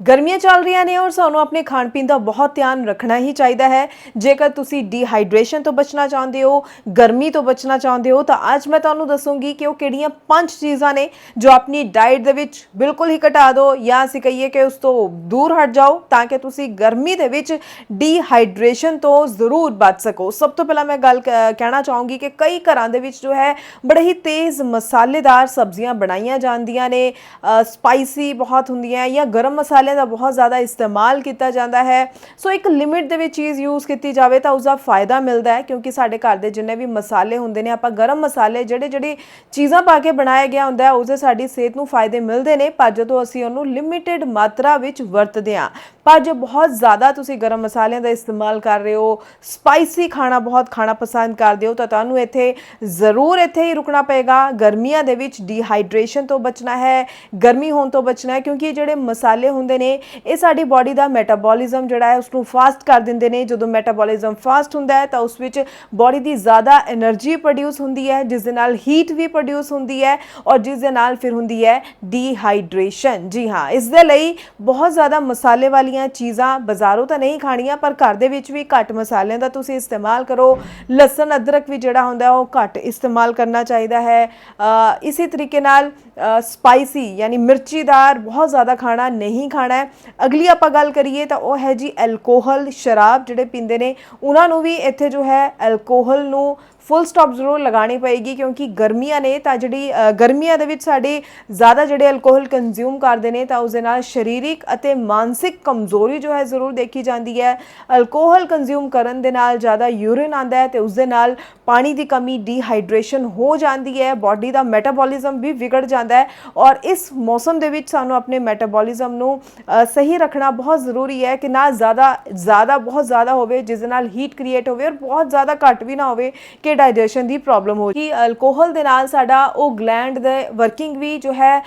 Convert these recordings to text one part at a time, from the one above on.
ਗਰਮੀਆਂ ਚੱਲ ਰਹੀਆਂ ਨੇ ਔਰ ਸਾਨੂੰ ਆਪਣੇ ਖਾਣ ਪੀਣ ਦਾ ਬਹੁਤ ਧਿਆਨ ਰੱਖਣਾ ਹੀ ਚਾਹੀਦਾ ਹੈ। ਜੇਕਰ ਤੁਸੀਂ ਡੀਹਾਈਡਰੇਸ਼ਨ ਤੋਂ ਬਚਣਾ ਚਾਹੁੰਦੇ ਹੋ, ਗਰਮੀ ਤੋਂ ਬਚਣਾ ਚਾਹੁੰਦੇ ਹੋ, ਤਾਂ ਅੱਜ ਮੈਂ ਤੁਹਾਨੂੰ ਦੱਸੂੰਗੀ ਕਿ ਉਹ ਕਿਹੜੀਆਂ ਪੰਜ ਚੀਜ਼ਾਂ ਨੇ ਜੋ ਆਪਣੀ ਡਾਈਟ ਦੇ ਵਿੱਚ ਬਿਲਕੁਲ ਹੀ ਘਟਾ ਦਿਓ ਜਾਂ ਅਸੀਂ ਕਹੀਏ ਕਿ ਉਸ ਤੋਂ ਦੂਰ ਹਟ ਜਾਓ ਤਾਂ ਕਿ ਤੁਸੀਂ ਗਰਮੀ ਦੇ ਵਿੱਚ ਡੀਹਾਈਡਰੇਸ਼ਨ ਤੋਂ ਜ਼ਰੂਰ ਬਚ ਸਕੋ। ਸਭ ਤੋਂ ਪਹਿਲਾਂ ਮੈਂ ਗੱਲ ਕ- ਕਹਿਣਾ ਚਾਹੂੰਗੀ ਕਿ ਕਈ ਘਰਾਂ ਦੇ ਵਿੱਚ ਜੋ ਹੈ, ਬੜੇ ਹੀ ਤੇਜ਼ ਮਸਾਲੇਦਾਰ ਸਬਜ਼ੀਆਂ ਬਣਾਈਆਂ ਜਾਂਦੀਆਂ ਨੇ। ਸਪਾਈਸੀ ਬਹੁਤ ਹੁੰਦੀਆਂ ਜਾਂ ਗਰਮ ਮਸਾਲੇ ਮਸਾਲਿਆਂ ਦਾ ਬਹੁਤ ਜ਼ਿਆਦਾ ਇਸਤੇਮਾਲ ਕੀਤਾ ਜਾਂਦਾ ਹੈ। ਸੋ ਇੱਕ ਲਿਮਿਟ ਦੇ ਵਿੱਚ ਚੀਜ਼ ਯੂਜ਼ ਕੀਤੀ ਜਾਵੇ ਤਾਂ ਉਸ ਦਾ ਫਾਇਦਾ ਮਿਲਦਾ ਹੈ ਕਿਉਂਕਿ ਸਾਡੇ ਘਰ ਦੇ ਜਿੰਨੇ ਵੀ ਮਸਾਲੇ ਹੁੰਦੇ ਨੇ, ਆਪਾਂ ਗਰਮ ਮਸਾਲੇ ਜਿਹੜੇ ਜਿਹੜੀ ਚੀਜ਼ਾਂ ਪਾ ਕੇ ਬਣਾਇਆ ਗਿਆ ਹੁੰਦਾ ਹੈ, ਉਸਦੇ ਸਾਡੀ ਸਿਹਤ ਨੂੰ ਫਾਇਦੇ ਮਿਲਦੇ ਨੇ। ਪਰ ਜਦੋਂ ਅਸੀਂ ਉਹਨੂੰ ਲਿਮਿਟਿਡ ਮਾਤਰਾ ਵਿੱਚ ਵਰਤਦੇ ਹਾਂ, ਪਰ ਜੇ ਬਹੁਤ ਜ਼ਿਆਦਾ ਤੁਸੀਂ ਗਰਮ ਮਸਾਲਿਆਂ ਦਾ ਇਸਤੇਮਾਲ ਕਰ ਰਹੇ ਹੋ ਸਪਾਈਸੀ ਖਾਣਾ ਬਹੁਤ ਖਾਣਾ ਪਸੰਦ ਕਰਦੇ ਹੋ, ਤਾਂ ਤੁਹਾਨੂੰ ਇੱਥੇ ਜ਼ਰੂਰ ਇੱਥੇ ਹੀ ਰੁਕਣਾ ਪਏਗਾ। ਗਰਮੀਆਂ ਦੇ ਵਿੱਚ ਡੀਹਾਈਡਰੇਸ਼ਨ ਤੋਂ ਬਚਣਾ ਹੈ, ਗਰਮੀ ਹੋਣ ਤੋਂ ਬਚਣਾ ਹੈ, ਕਿਉਂਕਿ ਜਿਹੜੇ ਮਸਾਲੇ ਹੁੰਦੇ ਹੁੰਦੇ ਨੇ। ਇਹ ਸਾਡੀ ਬਾਡੀ ਦਾ ਮੈਟਾਬੋਲਿਜ਼ਮ ਜਿਹੜਾ ਹੈ ਉਸ ਨੂੰ ਫਾਸਟ ਕਰ ਦਿੰਦੇ ਨੇ। ਜਦੋਂ ਮੈਟਾਬੋਲਿਜ਼ਮ ਫਾਸਟ ਹੁੰਦਾ ਹੈ, ਤਾਂ ਉਸ ਵਿੱਚ ਬਾਡੀ ਦੀ ਜ਼ਿਆਦਾ એનર્ਜੀ ਪ੍ਰੋਡਿਊਸ ਹੁੰਦੀ ਹੈ ਜਿਸ ਦੇ ਨਾਲ ਹੀਟ ਵੀ ਪ੍ਰੋਡਿਊਸ ਹੁੰਦੀ ਹੈ ਔਰ ਜਿਸ ਦੇ ਨਾਲ ਫਿਰ ਹੁੰਦੀ ਹੈ ਡੀਹਾਈਡਰੇਸ਼ਨ ਜੀ ਹਾਂ, ਇਸ ਦੇ ਲਈ ਬਹੁਤ ਜ਼ਿਆਦਾ ਮਸਾਲੇ ਵਾਲੀਆਂ ਚੀਜ਼ਾਂ ਬਾਜ਼ਾਰੋਂ ਤਾਂ ਨਹੀਂ ਖਾਣੀਆਂ, ਪਰ ਘਰ ਦੇ ਵਿੱਚ ਵੀ ਘੱਟ ਮਸਾਲਿਆਂ ਦਾ ਤੁਸੀਂ ਇਸਤੇਮਾਲ ਕਰੋ। ਲਸਣ, ਅਦਰਕ ਵੀ ਜਿਹੜਾ ਹੁੰਦਾ, ਉਹ ਘੱਟ ਇਸਤੇਮਾਲ ਕਰਨਾ ਚਾਹੀਦਾ ਹੈ। ਇਸੇ ਤਰੀਕੇ ਨਾਲ ਸਪਾਈਸੀ ਯਾਨੀ ਮਿਰਚੀਦਾਰ ਬਹੁਤ ਜ਼ਿਆਦਾ ਖਾਣਾ ਨਹੀਂ ਖਾਣਾ ਹੈ। ਅਗਲੀ ਆਪਾਂ ਗੱਲ ਕਰੀਏ ਤਾਂ ਉਹ ਹੈ ਜੀ ਐਲਕੋਹਲ ਸ਼ਰਾਬ ਜਿਹੜੇ ਪੀਂਦੇ ਨੇ, ਉਹਨਾਂ ਨੂੰ ਵੀ ਇੱਥੇ ਜੋ ਹੈ ਐਲਕੋਹਲ ਨੂੰ ਫੁੱਲ ਸਟਾਪ ਜ਼ਰੂਰ ਲਗਾਣੀ ਪਏਗੀ ਕਿਉਂਕਿ ਗਰਮੀਆਂ ਨੇ ਤਾਂ ਜਿਹੜੀ ਗਰਮੀਆਂ ਦੇ ਵਿੱਚ ਸਾਡੇ ਜ਼ਿਆਦਾ ਜਿਹੜੇ ਅਲਕੋਹਲ ਕੰਜ਼ਿਊਮ ਕਰਦੇ ਨੇ ਤਾਂ ਉਸ ਦੇ ਨਾਲ ਸਰੀਰਿਕ ਅਤੇ ਮਾਨਸਿਕ ਕਮਜ਼ੋਰੀ ਜੋ ਹੈ ਜ਼ਰੂਰ ਦੇਖੀ ਜਾਂਦੀ ਹੈ। ਅਲਕੋਹਲ ਕੰਜ਼ਿਊਮ ਕਰਨ ਦੇ ਨਾਲ ਜ਼ਿਆਦਾ ਯੂਰਿਨ ਆਂਦਾ ਹੈ ਤੇ ਉਸ ਦੇ ਨਾਲ ਪਾਣੀ ਦੀ ਕਮੀ ਡੀਹਾਈਡਰੇਸ਼ਨ ਹੋ ਜਾਂਦੀ ਹੈ ਬਾਡੀ ਦਾ ਮੈਟਾਬੋਲਿਜ਼ਮ ਵੀ ਵਿਗੜ ਜਾਂਦਾ ਹੈ ਔਰ ਇਸ ਮੌਸਮ ਦੇ ਵਿੱਚ ਸਾਨੂੰ ਆਪਣੇ ਮੈਟਾਬੋਲਿਜ਼ਮ ਨੂੰ ਸਹੀ ਰੱਖਣਾ ਬਹੁਤ ਜ਼ਰੂਰੀ ਹੈ ਕਿ ਨਾ ਜ਼ਿਆਦਾ ਜ਼ਿਆਦਾ, ਬਹੁਤ ਜ਼ਿਆਦਾ ਹੋਵੇ, ਜਿਸ ਦੇ ਨਾਲ ਹੀਟ ਕ੍ਰੀਏਟ ਹੋਵੇ ਔਰ ਬਹੁਤ ਜ਼ਿਆਦਾ ਘੱਟ ਵੀ ਨਾ ਹੋਵੇ ਕਿ ਡਾਈਜੈਸ਼ਨ ਦੀ ਪ੍ਰੋਬਲਮ ਹੋ ਕਿ ਅਲਕੋਹਲ ਦੇ ਨਾਲ ਸਾਡਾ ਉਹ ਗਲੈਂਡ ਦੇ ਵਰਕਿੰਗ ਵੀ ਜੋ ਹੈ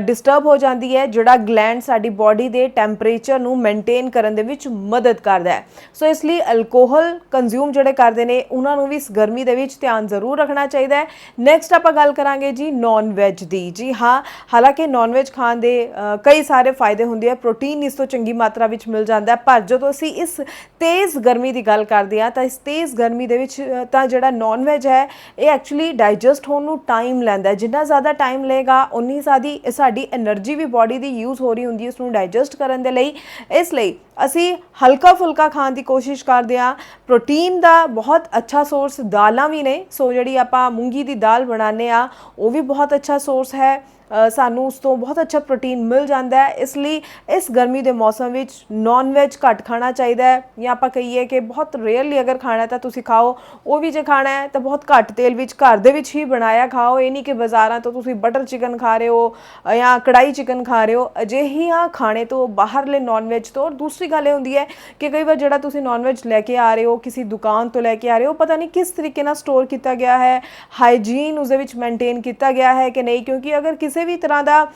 ਡਿਸਟਰਬ ਹੋ ਜਾਂਦੀ ਹੈ, ਜਿਹੜਾ ਗਲੈਂਡ ਸਾਡੀ ਬਾਡੀ ਦੇ ਟੈਂਪਰੇਚਰ ਨੂੰ ਮੇਨਟੇਨ ਕਰਨ ਦੇ ਵਿੱਚ ਮਦਦ ਕਰਦਾ ਹੈ। ਸੋ ਇਸ ਲਈ ਅਲਕੋਹਲ ਕੰਜ਼ਿਊਮ ਜਿਹੜੇ ਕਰਦੇ ਨੇ, ਉਹਨਾਂ ਨੂੰ ਵੀ ਇਸ ਗਰਮੀ ਦੇ ਵਿੱਚ ਧਿਆਨ ਜ਼ਰੂਰ ਰੱਖਣਾ ਚਾਹੀਦਾ ਹੈ। ਨੈਕਸਟ ਆਪਾਂ ਗੱਲ ਕਰਾਂਗੇ ਜੀ ਨਾਨ ਵੈਜ ਦੀ। ਜੀ ਹਾਂ, ਹਾਲਾਂਕਿ ਨਾਨ ਵੈਜ ਖਾਣ ਦੇ ਕਈ ਸਾਰੇ ਫਾਇਦੇ ਹੁੰਦੇ ਆ ਪ੍ਰੋਟੀਨ ਇਸ ਤੋਂ ਚੰਗੀ ਮਾਤਰਾ ਵਿੱਚ ਮਿਲ ਜਾਂਦਾ ਹੈ, ਪਰ ਜਦੋਂ ਅਸੀਂ ਇਸ ਤੇਜ਼ ਗਰਮੀ ਦੀ ਗੱਲ ਕਰਦੇ ਆ ਤਾਂ ਇਸ ਤੇਜ਼ ਗਰਮੀ ਦੇ ਵਿੱਚ ਤਾਂ ਜਿਹੜਾ ਨਾਨ ਵੈਜ ਹੈ, ਇਹ ਐਕਚੁਅਲੀ ਡਾਈਜੈਸਟ ਹੋਣ ਨੂੰ ਟਾਈਮ ਲੈਂਦਾ ਜਿੰਨਾ ਜ਼ਿਆਦਾ ਟਾਈਮ ਲਏਗਾ ਉਨੀ ਸਾਡੀ ਸਾਡੀ એનર્ਜੀ ਵੀ ਬਾਡੀ ਦੀ ਯੂਜ਼ ਹੋ ਰਹੀ ਹੁੰਦੀ ਹੈ ਉਸ ਨੂੰ ਡਾਈਜੈਸਟ ਕਰਨ ਦੇ ਲਈ। ਇਸ ਲਈ ਅਸੀਂ ਹਲਕਾ ਫੁਲਕਾ ਖਾਣ ਦੀ ਕੋਸ਼ਿਸ਼ ਕਰਦੇ ਆ ਪ੍ਰੋਟੀਨ ਦਾ ਬਹੁਤ ਅੱਛਾ ਸੋਰਸ ਦਾਲਾਂ ਵੀ ਨੇ, ਸੋ ਜਿਹੜੀ ਆਪਾਂ ਮੂੰਗੀ ਦੀ ਦਾਲ ਬਣਾਉਂਦੇ ਆ ਉਹ ਵੀ ਬਹੁਤ ਅੱਛਾ ਸੋਰਸ ਹੈ। ਸਾਨੂੰ ਉਸ ਤੋਂ ਬਹੁਤ ਅੱਛਾ ਪ੍ਰੋਟੀਨ ਮਿਲ ਜਾਂਦਾ ਹੈ। ਇਸ ਲਈ ਇਸ ਗਰਮੀ ਦੇ ਮੌਸਮ ਵਿੱਚ ਨਾਨ ਵੈਜ ਘੱਟ ਖਾਣਾ ਚਾਹੀਦਾ ਹੈ। ਜਾਂ ਆਪਾਂ ਕਹੀਏ ਕਿ ਬਹੁਤ ਰੇਅਰਲੀ ਅਗਰ ਖਾਣਾ ਹੈ ਤਾਂ ਤੁਸੀਂ ਖਾਓ। ਉਹ ਵੀ ਜੇ ਖਾਣਾ ਹੈ ਤਾਂ ਬਹੁਤ ਘੱਟ ਤੇਲ ਵਿੱਚ ਘਰ ਦੇ ਵਿੱਚ ਹੀ ਬਣਾਇਆ ਖਾਓ। ਇਹ ਨਹੀਂ ਕਿ ਬਾਜ਼ਾਰਾਂ ਤੋਂ ਤੁਸੀਂ ਬਟਰ ਚਿਕਨ ਖਾ ਰਹੇ ਹੋ ਜਾਂ ਕੜਾਈ ਚਿਕਨ ਖਾ ਰਹੇ ਹੋ। ਅਜਿਹੀਆਂ ਖਾਣੇ ਤੋਂ ਬਾਹਰਲੇ ਨਾਨ ਵੈਜ ਤੋਂ। ਔਰ ਦੂਸਰੀ ਗੱਲ ਇਹ ਹੁੰਦੀ ਹੈ ਕਿ ਕਈ ਵਾਰ ਜਿਹੜਾ ਤੁਸੀਂ ਨਾਨ ਵੈਜ ਲੈ ਕੇ ਆ ਰਹੇ ਹੋ, ਕਿਸੇ ਦੁਕਾਨ ਤੋਂ ਲੈ ਕੇ ਆ ਰਹੇ ਹੋ, ਪਤਾ ਨਹੀਂ ਕਿਸ ਤਰੀਕੇ ਨਾਲ ਸਟੋਰ ਕੀਤਾ ਗਿਆ ਹੈ। ਹਾਈਜੀਨ ਉਸ ਦੇ ਵਿੱਚ ਮੇਨਟੇਨ ਕੀਤਾ ਗਿਆ ਹੈ ਕਿ ਨਹੀਂ? ਕਿਉਂਕਿ ਅਗਰ ਕਿਸੇ ਕਿਸੇ ਵੀ ਤਰ੍ਹਾਂ ਦਾ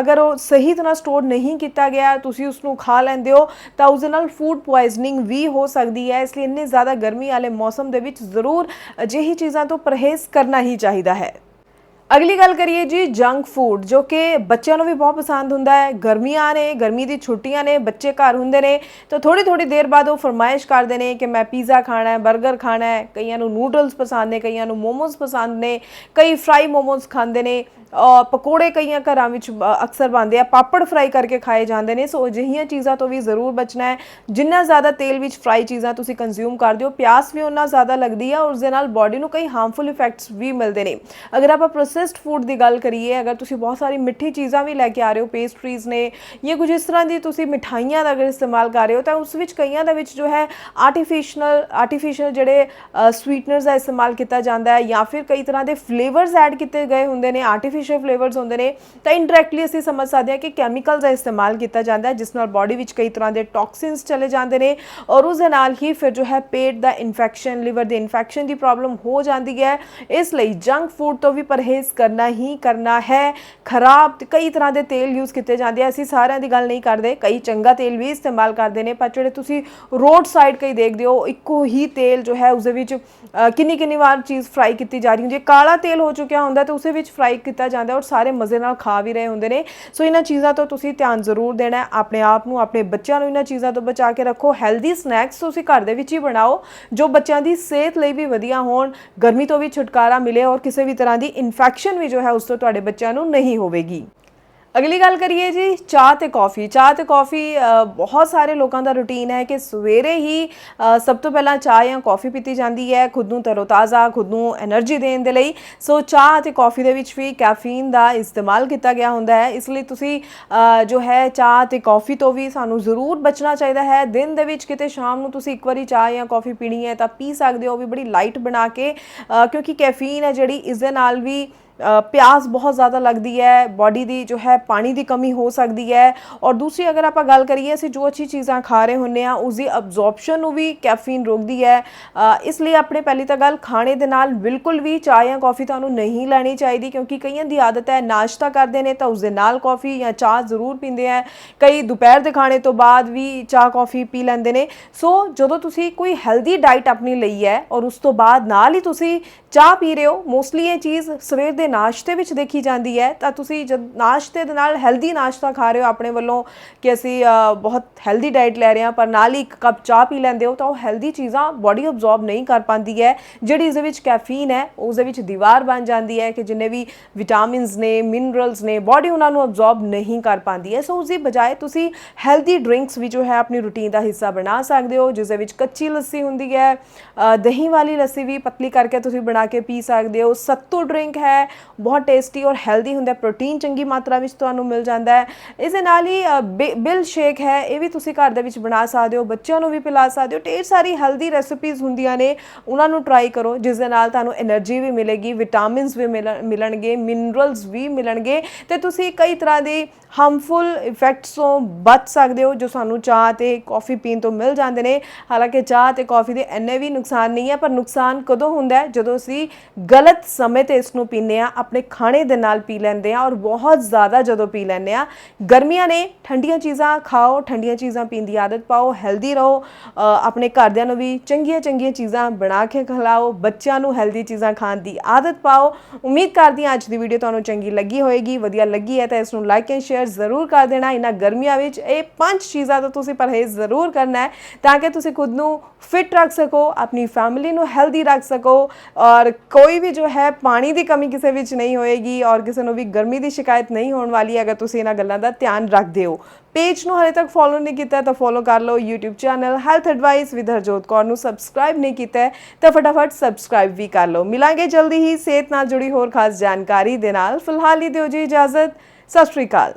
ਅਗਰ ਉਹ ਸਹੀ ਤਰ੍ਹਾਂ ਸਟੋਰ ਨਹੀਂ ਕੀਤਾ ਗਿਆ, ਤੁਸੀਂ ਉਸ ਨੂੰ ਖਾ ਲੈਂਦੇ ਹੋ, ਤਾਂ ਉਸ ਦੇ ਨਾਲ ਫੂਡ ਪੋਇਜ਼ਨਿੰਗ ਵੀ ਹੋ ਸਕਦੀ ਹੈ। ਇਸ ਲਈ ਇੰਨੇ ਜ਼ਿਆਦਾ ਗਰਮੀ ਵਾਲੇ ਮੌਸਮ ਦੇ ਵਿੱਚ ਜ਼ਰੂਰ ਅਜਿਹੀ ਚੀਜ਼ਾਂ ਤੋਂ ਪਰਹੇਜ਼ ਕਰਨਾ ਹੀ ਚਾਹੀਦਾ ਹੈ। ਅਗਲੀ ਗੱਲ ਕਰੀਏ ਜੀ ਜੰਕ ਫੂਡ ਜੋ ਕਿ ਬੱਚਿਆਂ ਨੂੰ ਵੀ ਬਹੁਤ ਪਸੰਦ ਹੁੰਦਾ ਹੈ। ਗਰਮੀਆਂ ਨੇ, ਗਰਮੀ ਦੀ ਛੁੱਟੀਆਂ ਨੇ, ਬੱਚੇ ਘਰ ਹੁੰਦੇ ਨੇ, ਤਾਂ ਥੋੜੀ ਥੋੜੀ ਦੇਰ ਬਾਅਦ ਉਹ ਫਰਮਾਇਸ਼ ਕਰਦੇ ਨੇ ਕਿ ਮੈਂ ਪੀਜ਼ਾ ਖਾਣਾ ਹੈ 버ਗਰ ਖਾਣਾ ਹੈ। ਕਈਆਂ ਨੂੰ ਨੂਡਲਸ ਪਸੰਦ ਨੇ, ਕਈਆਂ ਨੂੰ ਮੋਮੋਸ ਪਸੰਦ ਨੇ, ਕਈ ਫਰਾਈ ਮੋਮੋਸ ਖਾਂਦੇ ਨੇ। ਪਕੌੜੇ ਕਈਆਂ ਘਰਾਂ ਵਿੱਚ ਬ- ਅਕਸਰ ਬਣਦੇ ਆ। ਪਾਪੜ ਫਰਾਈ ਕਰਕੇ ਖਾਏ ਜਾਂਦੇ ਨੇ। ਸੋ ਅਜਿਹੀਆਂ ਚੀਜ਼ਾਂ ਤੋਂ ਵੀ ਜ਼ਰੂਰ ਬਚਣਾ ਹੈ। ਜਿੰਨਾ ਜ਼ਿਆਦਾ ਤੇਲ ਵਿੱਚ ਫਰਾਈ ਚੀਜ਼ਾਂ ਤੁਸੀਂ ਕੰਜ਼ਿਊਮ ਕਰਦੇ ਹੋ, ਪਿਆਸ ਵੀ ਉਨਾ ਜ਼ਿਆਦਾ ਲੱਗਦੀ ਆ ਉਸ ਦੇ ਨਾਲ ਬਾਡੀ ਨੂੰ ਕਈ ਹਾਰਮਫੁਲ ਇਫੈਕਟਸ ਵੀ ਮਿਲਦੇ ਨੇ। ਅਗਰ ਆਪਾਂ ਪ੍ਰੋਸੈਸਡ ਫੂਡ ਦੀ ਗੱਲ ਕਰੀਏ, ਅਗਰ ਤੁਸੀਂ ਬਹੁਤ ਸਾਰੀ ਮਿੱਠੀ ਚੀਜ਼ਾਂ ਵੀ ਲੈ ਕੇ ਆ ਰਹੇ ਹੋ ਪੇਸਟਰੀਜ਼ ਨੇ ਜਾਂ ਕੁਝ ਇਸ ਤਰ੍ਹਾਂ ਦੀ ਤੁਸੀਂ ਮਿਠਾਈਆਂ ਦਾ ਅਗਰ ਇਸਤੇਮਾਲ ਕਰ ਰਹੇ ਹੋ, ਤਾਂ ਉਸ ਵਿੱਚ ਕਈਆਂ ਦੇ ਵਿੱਚ ਜੋ ਹੈ ਆਰਟੀਫੀਸ਼ੀਅਲ ਆਰਟੀਫੀਸ਼ੀਅਲ ਜਿਹੜੇ ਸਵੀਟਨਰਸ ਦਾ ਇਸਤੇਮਾਲ ਕੀਤਾ ਜਾਂਦਾ ਹੈ ਜਾਂ ਫਿਰ ਕਈ ਤਰ੍ਹਾਂ ਦੇ ਫਲੇਵਰਸ ਐਡ ਕੀਤੇ ਗਏ ਹੁੰਦੇ ਨੇ ਆਰਟੀਫੀਸ਼ੀਅਲ ਫਲੇਵਰਸ ਹੁੰਦੇ ਨੇ, ਤਾਂ ਇਨਡਾਇਰੈਕਟਲੀ ਅਸੀਂ ਸਮਝ ਸਕਦੇ ਹਾਂ ਕਿ ਕੈਮੀਕਲ ਦਾ ਇਸਤੇਮਾਲ ਕੀਤਾ ਜਾਂਦਾ ਹੈ, ਜਿਸ ਨਾਲ ਬਾਡੀ ਵਿੱਚ ਕਈ ਤਰ੍ਹਾਂ ਦੇ ਟੌਕਸਿਨਸ ਚਲੇ ਜਾਂਦੇ ਨੇ ਔਰ ਉਸ ਦੇ ਨਾਲ ਹੀ ਫਿਰ ਜੋ ਹੈ ਪੇਟ ਦਾ ਇਨਫੈਕਸ਼ਨ ਲਿਵਰ ਦੇ ਇਨਫੈਕਸ਼ਨ ਦੀ ਪ੍ਰੋਬਲਮ ਹੋ ਜਾਂਦੀ ਹੈ। ਇਸ ਲਈ ਜੰਕ ਫੂਡ ਤੋਂ ਵੀ ਪਰਹੇਜ਼ ਕਰਨਾ ਹੀ ਕਰਨਾ ਹੈ। ਖਰਾਬ ਕਈ ਤਰ੍ਹਾਂ ਦੇ ਤੇਲ ਯੂਜ਼ ਕੀਤੇ ਜਾਂਦੇ ਆ, ਅਸੀਂ ਸਾਰਿਆਂ ਦੀ ਗੱਲ ਨਹੀਂ ਕਰਦੇ, ਕਈ ਚੰਗਾ ਤੇਲ ਵੀ ਇਸਤੇਮਾਲ ਕਰਦੇ ਨੇ, ਪਰ ਜਿਹੜੇ ਤੁਸੀਂ ਰੋਡ ਸਾਈਡ ਕਈ ਦੇਖਦੇ ਹੋ, ਇੱਕੋ ਹੀ ਤੇਲ ਜੋ ਹੈ ਉਸ ਦੇ ਵਿੱਚ ਕਿੰਨੀ ਕਿੰਨੀ ਵਾਰ ਚੀਜ਼ ਫਰਾਈ ਕੀਤੀ ਜਾ ਰਹੀ ਹੁੰਦੀ ਹੈ। ਕਾਲਾ ਤੇਲ ਹੋ ਚੁੱਕਿਆ ਹੁੰਦਾ ਤਾਂ ਉਸੇ ਵਿੱਚ ਫਰਾਈ ਕੀਤਾ ਕੀਤਾ ਜਾਂਦਾ ਔਰ ਸਾਰੇ ਮਜ਼ੇ ਨਾਲ ਖਾ ਵੀ ਰਹੇ ਹੁੰਦੇ ਨੇ। ਸੋ ਇਹਨਾਂ ਚੀਜ਼ਾਂ ਤੋਂ ਤੁਸੀਂ ਧਿਆਨ ਜ਼ਰੂਰ ਦੇਣਾ ਆਪਣੇ ਆਪ ਨੂੰ, ਆਪਣੇ ਬੱਚਿਆਂ ਨੂੰ ਇਹਨਾਂ ਚੀਜ਼ਾਂ ਤੋਂ ਬਚਾ ਕੇ ਰੱਖੋ। ਹੈਲਦੀ ਸਨੈਕਸ ਤੁਸੀਂ ਘਰ ਦੇ ਵਿੱਚ ਹੀ ਬਣਾਓ, ਜੋ ਬੱਚਿਆਂ ਦੀ ਸਿਹਤ ਲਈ ਵੀ ਵਧੀਆ ਹੋਣ, ਗਰਮੀ ਤੋਂ ਵੀ ਛੁਟਕਾਰਾ ਮਿਲੇ ਔਰ ਕਿਸੇ ਵੀ ਤਰ੍ਹਾਂ ਦੀ ਇਨਫੈਕਸ਼ਨ ਵੀ ਜੋ ਹੈ ਉਸ ਤੋਂ ਤੁਹਾਡੇ ਬੱਚਿਆਂ ਨੂੰ ਨਹੀਂ ਹੋਵੇਗੀ। ਅਗਲੀ ਗੱਲ ਕਰੀਏ ਜੀ, ਚਾਹ ਤੇ ਕਾਫੀ। ਚਾਹ ਤੇ ਕਾਫੀ ਬਹੁਤ ਸਾਰੇ ਲੋਕਾਂ ਦਾ ਰੁਟੀਨ ਹੈ ਕਿ ਸਵੇਰੇ ਹੀ ਸਭ ਤੋਂ ਪਹਿਲਾਂ ਚਾਹ ਜਾਂ ਕਾਫੀ ਪੀਤੀ ਜਾਂਦੀ ਹੈ, ਖੁਦ ਨੂੰ ਤਰੋਤਾਜ਼ਾ, ਖੁਦ ਨੂੰ એનર્ਜੀ ਦੇਣ ਦੇ ਲਈ। ਸੋ ਚਾਹ ਤੇ ਕਾਫੀ ਦੇ ਵਿੱਚ ਵੀ ਕੈਫੀਨ ਦਾ ਇਸਤੇਮਾਲ ਕੀਤਾ ਗਿਆ ਹੁੰਦਾ ਹੈ। ਇਸ ਲਈ ਤੁਸੀਂ ਜੋ ਹੈ ਚਾਹ ਤੇ ਕਾਫੀ ਤੋਂ ਵੀ ਸਾਨੂੰ ਜ਼ਰੂਰ ਬਚਣਾ ਚਾਹੀਦਾ ਹੈ। ਦਿਨ ਦੇ ਵਿੱਚ ਕਿਤੇ ਸ਼ਾਮ ਨੂੰ ਤੁਸੀਂ ਇੱਕ ਵਾਰੀ ਚਾਹ ਜਾਂ ਕਾਫੀ ਪੀਣੀ ਹੈ ਤਾਂ ਪੀ ਸਕਦੇ ਹੋ। ਵੀ ਬੜੀ ਲਾਈਟ ਬਣਾ ਕੇ ਕਿਉਂਕਿ ਕੈਫੀਨ ਹੈ ਜਿਹੜੀ, ਇਸ ਦੇ ਨਾਲ ਵੀ ਅ, ਪਿਆਸ ਬਹੁਤ ਜ਼ਿਆਦਾ ਲੱਗਦੀ ਹੈ ਬਾਡੀ ਦੀ ਜੋ ਹੈ ਪਾਣੀ ਦੀ ਕਮੀ ਹੋ ਸਕਦੀ ਹੈ ਔਰ ਦੂਸਰੀ ਅਗਰ ਆਪਾਂ ਗੱਲ ਕਰੀਏ ਅਸੀਂ ਜੋ ਅੱਛੀ ਚੀਜ਼ਾਂ ਖਾ ਰਹੇ ਹੁੰਨੇ ਆ ਉਸ ਦੀ ਅਬਜ਼ੌਰਪਸ਼ਨ ਨੂੰ ਵੀ ਕੈਫੀਨ ਰੋਕਦੀ ਹੈ। ਇਸ ਲਈ ਆਪਣੇ ਪਹਿਲੀ ਤਾਂ ਗੱਲ ਖਾਣੇ ਦੇ ਨਾਲ ਬਿਲਕੁਲ ਵੀ ਚਾਹ ਜਾਂ ਕੌਫੀ ਤੁਹਾਨੂੰ ਨਹੀਂ ਲੈਣੀ ਚਾਹੀਦੀ ਕਿਉਂਕਿ ਕਈਆਂ ਦੀ ਆਦਤ ਹੈ ਨਾਸ਼ਤਾ ਕਰਦੇ ਨੇ ਤਾਂ ਉਸ ਦੇ ਨਾਲ ਕੌਫੀ ਜਾਂ ਚਾਹ ਜ਼ਰੂਰ ਪੀਂਦੇ ਆ ਕਈ ਦੁਪਹਿਰ ਦੇ ਖਾਣੇ ਤੋਂ ਬਾਅਦ ਵੀ ਚਾਹ ਕੌਫੀ ਪੀ ਲੈਂਦੇ ਨੇ। ਸੋ ਜਦੋਂ ਤੁਸੀਂ ਕੋਈ ਹੈਲਦੀ ਡਾਈਟ ਆਪਣੀ ਲਈ ਹੈ ਔਰ ਉਸ ਤੋਂ ਬਾਅਦ ਨਾਲ ਹੀ ਤੁਸੀਂ ਚਾਹ ਪੀ ਰਹੇ ਹੋ ਮੋਸਟਲੀ ਇਹ ਚੀਜ਼ ਸਵੇਰ ਦੇ ਨਾਸ਼ਤੇ ਵਿੱਚ ਦੇਖੀ ਜਾਂਦੀ ਹੈ। ਤਾਂ ਤੁਸੀਂ ਜਦ ਨਾਸ਼ਤੇ ਦੇ ਨਾਲ ਹੈਲਦੀ ਨਾਸ਼ਤਾ ਖਾ ਰਹੇ ਹੋ, ਆਪਣੇ ਵੱਲੋਂ ਕਿ ਅਸੀਂ ਬਹੁਤ ਹੈਲਦੀ ਡਾਈਟ ਲੈ ਰਹੇ ਹਾਂ, ਪਰ ਨਾਲ ਹੀ ਇੱਕ ਕੱਪ ਚਾਹ ਪੀ ਲੈਂਦੇ ਹੋ, ਤਾਂ ਉਹ ਹੈਲਦੀ ਚੀਜ਼ਾਂ ਬਾਡੀ ਅਬਜ਼ੌਰਬ ਨਹੀਂ ਕਰ ਪਾਉਂਦੀ ਹੈ, ਜਿਹੜੀ ਇਸ ਦੇ ਵਿੱਚ ਕੈਫੀਨ ਹੈ, ਉਸ ਦੇ ਵਿੱਚ ਦੀਵਾਰ ਬਣ ਜਾਂਦੀ ਹੈ ਕਿ ਜਿੰਨੇ ਵੀ ਵਿਟਾਮਿਨਸ ਨੇ ਮਿਨਰਲਸ ਨੇ ਬਾਡੀ ਉਹਨਾਂ ਨੂੰ ਅਬਜ਼ੌਰਬ ਨਹੀਂ ਕਰ ਪਾਉਂਦੀ ਹੈ। ਸੋ ਉਸ ਦੀ ਬਜਾਏ ਤੁਸੀਂ ਹੈਲਦੀ ਡਰਿੰਕਸ ਵੀ ਜੋ ਹੈ, ਆਪਣੀ ਰੂਟੀਨ ਦਾ ਹਿੱਸਾ ਬਣਾ ਸਕਦੇ ਹੋ, ਜਿਸ ਦੇ ਵਿੱਚ ਕੱਚੀ ਲੱਸੀ ਹੁੰਦੀ ਹੈ ਦਹੀਂ ਵਾਲੀ ਲੱਸੀ ਵੀ ਪਤਲੀ ਕਰਕੇ ਤੁਸੀਂ ਬਣਾ ਬਣਾ ਕੇ ਪੀ ਸਕਦੇ ਹੋ। ਸੱਤੂ ਡਰਿੰਕ ਹੈ, ਬਹੁਤ ਟੇਸਟੀ ਔਰ ਹੈਲਦੀ ਹੁੰਦਾ ਪ੍ਰੋਟੀਨ ਚੰਗੀ ਮਾਤਰਾ ਵਿੱਚ ਤੁਹਾਨੂੰ ਮਿਲ ਜਾਂਦਾ ਹੈ। ਇਸ ਦੇ ਨਾਲ ਹੀ ਬਿਲ ਸ਼ੇਕ ਹੈ, ਇਹ ਵੀ ਤੁਸੀਂ ਘਰ ਦੇ ਵਿੱਚ ਬਣਾ ਸਕਦੇ ਹੋ, ਬੱਚਿਆਂ ਨੂੰ ਵੀ ਪਿਲਾ ਸਕਦੇ ਹੋ। ਢੇਰ ਸਾਰੀ ਹੈਲਦੀ ਰੈਸਿਪੀਜ਼ ਹੁੰਦੀਆਂ ਨੇ, ਉਹਨਾਂ ਨੂੰ ਟਰਾਈ ਕਰੋ, ਜਿਸ ਦੇ ਨਾਲ ਤੁਹਾਨੂੰ એનર્ਜੀ ਵੀ ਮਿਲੇਗੀ ਵਿਟਾਮਿਨਸ ਵੀ ਮਿਲਣਗੇ ਮਿਨਰਲਸ ਵੀ ਮਿਲਣਗੇ। ਤੇ ਤੁਸੀਂ ਕਈ ਤਰ੍ਹਾਂ ਦੇ ਹਾਰਮਫੁਲ ਇਫੈਕਟਸ ਤੋਂ ਬਚ ਸਕਦੇ ਹੋ, ਜੋ ਸਾਨੂੰ ਚਾਹ ਤੇ ਕਾਫੀ ਪੀਣ ਤੋਂ ਮਿਲ ਜਾਂਦੇ ਨੇ। ਹਾਲਾਂਕਿ ਚਾਹ ਤੇ ਕਾਫੀ ਦੇ ਐਨੇ ਵੀ ਨੁਕਸਾਨ ਨਹੀਂ ਹੈ, ਪਰ ਨੁਕਸਾਨ ਕਦੋਂ ਹੁੰਦਾ ਹੈ? ਜਦੋਂ ਅਸੀਂ ਗਲਤ ਸਮੇਂ ਤੇ ਇਸ ਨੂੰ ਪੀਂਦੇ ਆ ਆਪਣੇ ਖਾਣੇ ਦੇ ਨਾਲ ਪੀ ਲੈਂਦੇ ਆ ਔਰ ਬਹੁਤ ਜ਼ਿਆਦਾ ਜਦੋਂ ਪੀ ਲੈਂਦੇ ਆ ਗਰਮੀਆਂ ਨੇ ਠੰਡੀਆਂ ਚੀਜ਼ਾਂ ਖਾਓ, ਠੰਡੀਆਂ ਚੀਜ਼ਾਂ ਪੀਣ ਦੀ ਆਦਤ ਪਾਓ ਹੈਲਦੀ ਰਹੋ ਆਪਣੇ ਘਰਦਿਆਂ ਨੂੰ ਵੀ ਚੰਗੀਆਂ ਚੰਗੀਆਂ ਚੀਜ਼ਾਂ ਬਣਾ ਕੇ ਖਿਲਾਓ, ਬੱਚਿਆਂ ਨੂੰ ਹੈਲਦੀ ਚੀਜ਼ਾਂ ਖਾਣ ਦੀ ਆਦਤ ਪਾਓ। ਉਮੀਦ ਕਰਦੀ ਹਾਂ ਅੱਜ ਦੀ ਵੀਡੀਓ ਤੁਹਾਨੂੰ ਚੰਗੀ ਲੱਗੀ ਹੋਏਗੀ, ਵਧੀਆ ਲੱਗੀ ਹੈ ਤਾਂ ਇਸ ਨੂੰ ਲਾਈਕ ਐਂਡ ਸ਼ੇਅਰ ਜ਼ਰੂਰ ਕਰ ਦੇਣਾ। ਇਹਨਾਂ ਗਰਮੀਆਂ ਵਿੱਚ ਇਹ ਪੰਜ ਚੀਜ਼ਾਂ ਤੋਂ ਤੁਸੀਂ ਪਰਹੇਜ਼ ਜ਼ਰੂਰ ਕਰਨਾ ਹੈ ਤਾਂ ਕਿ ਤੁਸੀਂ ਖੁਦ ਨੂੰ ਫਿਟ ਰੱਖ ਸਕੋ, ਆਪਣੀ ਫੈਮਿਲੀ ਨੂੰ ਹੈਲਦੀ ਰੱਖ ਸਕੋ ਔਰ ਕੋਈ ਵੀ ਜੋ ਹੈ, ਪਾਣੀ ਦੀ ਕਮੀ ਕਿਸੇ ਵਿੱਚ ਨਹੀਂ ਹੋਏਗੀ ਔਰ ਕਿਸੇ ਨੂੰ ਵੀ ਗਰਮੀ ਦੀ ਸ਼ਿਕਾਇਤ ਨਹੀਂ ਹੋਣ ਵਾਲੀ, ਅਗਰ ਤੁਸੀਂ ਇਹਨਾਂ ਗੱਲਾਂ ਦਾ ਧਿਆਨ ਰੱਖਦੇ ਹੋ। ਪੇਜ ਨੂੰ ਹਲੇ ਤੱਕ ਫੋਲੋ ਨਹੀਂ ਕੀਤਾ, ਤਾਂ ਫੋਲੋ ਕਰ ਲਓ YouTube channel health advice with Harjot Kaur ਨੂੰ ਸਬਸਕ੍ਰਾਈਬ ਨਹੀਂ ਕੀਤਾ ਤਾਂ ਫਟਾਫਟ ਸਬਸਕ੍ਰਾਈਬ ਵੀ ਕਰ ਲਓ। ਮਿਲਾਂਗੇ ਜਲਦੀ ਹੀ, ਸਿਹਤ ਨਾਲ ਜੁੜੀ ਹੋਰ ਖਾਸ ਜਾਣਕਾਰੀ ਦੇ ਨਾਲ। ਫਿਲਹਾਲ ਹੀ ਦਿਓ ਜੀ ਇਜਾਜ਼ਤ। ਸਤਿ ਸ਼੍ਰੀ ਅਕਾਲ।